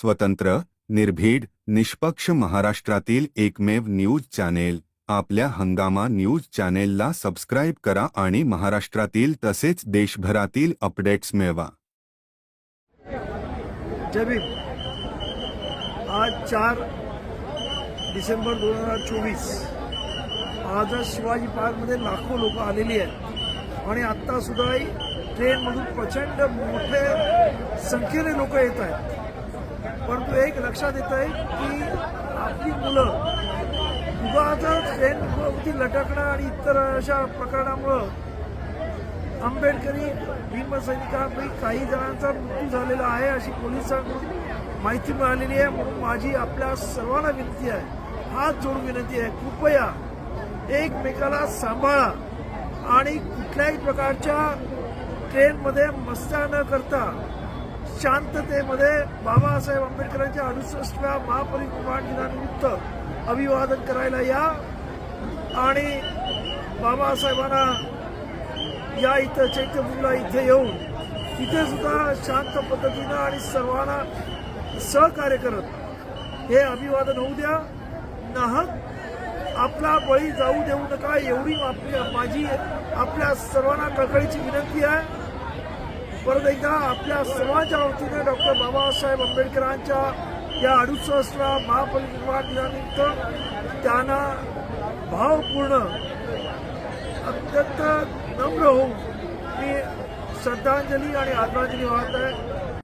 स्वतंत्र निर्भीड निष्पक्ष महाराष्ट्रातील एकमेव न्यूज चॅनेल. आपल्या हंगामा न्यूज चॅनेलला सबस्क्राईब करा आणि महाराष्ट्रातील तसेच देशभरातील अपडेट्स मिळवा. आज चार डिसेंबर दोन हजार चोवीस. आज शिवाजी पार्कमध्ये लाखो लोक आलेली आहेत. आणि आत्ता सुद्धा ट्रेनमधून प्रचंड मोठे संख्येने लोक येत आहेत. परंतु एक लक्षात येत आहे की आपली मुलं उगाच ट्रेनवरती लटकणं आणि इतर अशा प्रकरणामुळं आंबेडकरी भीमसैनिकांपैकी काही जणांचा मृत्यू झालेला आहे अशी पोलिसांकडून माहिती मिळालेली आहे. म्हणून माझी आपल्या सर्वांना विनंती आहे हात जोडून विनंती आहे कृपया एकमेकाला सांभाळा आणि कुठल्याही प्रकारच्या ट्रेनमध्ये मस्त्या न करता शांततेमध्ये बाबासाहेब आंबेडकरांच्या अडुसष्टव्या महापरिनिर्वाण दिनानिमित्त अभिवादन करायला या. आणि बाबासाहेबांना या इथं चैत्यभूमीला इथे येऊन इथे सुद्धा शांत पद्धतीनं आणि सर्वांना सहकार्य करत हे अभिवादन होऊ द्या. नाहक आपला बळी जाऊ देऊ नका एवढी आपली माझी आपल्या सर्वांना कळकळीची विनंती आहे. परत एकदा आपल्या सर्वांच्या वतीने डॉक्टर बाबासाहेब आंबेडकरांच्या या अडुसष्टव्या महापरिनिर्वाण दिनानिमित्त त्यांना भावपूर्ण अत्यंत नम्र होऊन मी श्रद्धांजली आणि आदरांजली वाहत आहे.